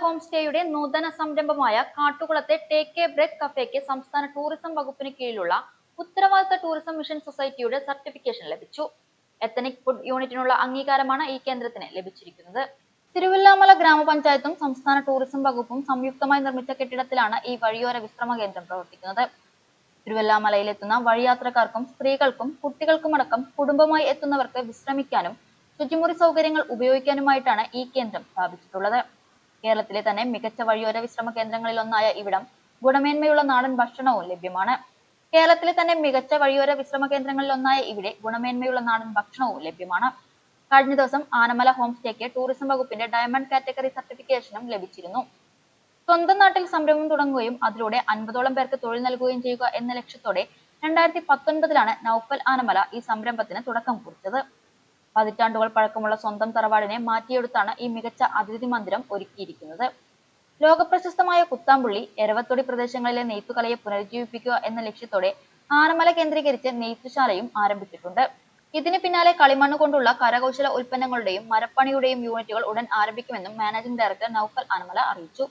Home സ്റ്റേയുടെ നൂതന സംരംഭമായ കാട്ടുകുളത്തെ ടേക്ക് എ ബ്രേക്ക് കഫേക്ക് സംസ്ഥാന ടൂറിസം വകുപ്പിന് കീഴിലുള്ള ഉത്തരവാദിത്ത ടൂറിസം മിഷൻ സൊസൈറ്റിയുടെ സർട്ടിഫിക്കേഷൻ ലഭിച്ചു. എത്തനിക് ഫുഡ് യൂണിറ്റിനുള്ള അംഗീകാരമാണ് ഈ കേന്ദ്രത്തിന് ലഭിച്ചിരിക്കുന്നത്. തിരുവല്ലാമല ഗ്രാമപഞ്ചായത്തും സംസ്ഥാന ടൂറിസം വകുപ്പും സംയുക്തമായി നിർമ്മിച്ച കെട്ടിടത്തിലാണ് ഈ വഴിയോര വിശ്രമ കേന്ദ്രം പ്രവർത്തിക്കുന്നത്. തിരുവല്ലാമലയിലെത്തുന്ന വഴിയാത്രക്കാർക്കും സ്ത്രീകൾക്കും കുട്ടികൾക്കുമടക്കം കുടുംബമായി എത്തുന്നവർക്ക് വിശ്രമിക്കാനും ശുചിമുറി സൗകര്യങ്ങൾ ഉപയോഗിക്കാനുമായിട്ടാണ് ഈ കേന്ദ്രം സ്ഥാപിച്ചിട്ടുള്ളത്. കേരളത്തിലെ തന്നെ മികച്ച വഴിയോര വിശ്രമ കേന്ദ്രങ്ങളിൽ ഒന്നായ ഇവിടം ഗുണമേന്മയുള്ള നാടൻ ഭക്ഷണവും ലഭ്യമാണ്. കേരളത്തിലെ തന്നെ മികച്ച വഴിയോര വിശ്രമ കേന്ദ്രങ്ങളിൽ ഒന്നായ ഇവിടെ ഗുണമേന്മയുള്ള നാടൻ ഭക്ഷണവും ലഭ്യമാണ്. കഴിഞ്ഞ ദിവസം ആനമല ഹോം സ്റ്റേക്ക് ടൂറിസം വകുപ്പിന്റെ ഡയമണ്ട് കാറ്റഗറി സർട്ടിഫിക്കേഷനും ലഭിച്ചിരുന്നു. സ്വന്തം നാട്ടിൽ സംരംഭം തുടങ്ങുകയും അതിലൂടെ അൻപതോളം പേർക്ക് തൊഴിൽ നൽകുകയും ചെയ്യുക എന്ന ലക്ഷ്യത്തോടെ രണ്ടായിരത്തി പത്തൊൻപതിലാണ് നൌഫൽ ആനമല ഈ സംരംഭത്തിന് തുടക്കം കുറിച്ചത്. പതിറ്റാണ്ടുകൾ പഴക്കമുള്ള സ്വന്തം തറവാടിനെ മാറ്റിയെടുത്താണ് ഈ മികച്ച അതിഥി മന്ദിരം ഒരുക്കിയിരിക്കുന്നത്. ലോകപ്രശസ്തമായ കുത്താമ്പുള്ളി എരവത്തൊടി പ്രദേശങ്ങളിലെ നെയ്ത്തുകലയെ പുനരുജ്ജീവിപ്പിക്കുക എന്ന ലക്ഷ്യത്തോടെ ആനമല കേന്ദ്രീകരിച്ച് നെയ്ത്തുശാലയും ആരംഭിച്ചിട്ടുണ്ട്. ഇതിന് പിന്നാലെ കളിമണ്ണ് കൊണ്ടുള്ള കരകൗശല ഉൽപ്പന്നങ്ങളുടെയും മരപ്പണിയുടെയും യൂണിറ്റുകൾ ഉടൻ ആരംഭിക്കുമെന്നും മാനേജിംഗ് ഡയറക്ടർ നൌഫൽ ആനമല അറിയിച്ചു.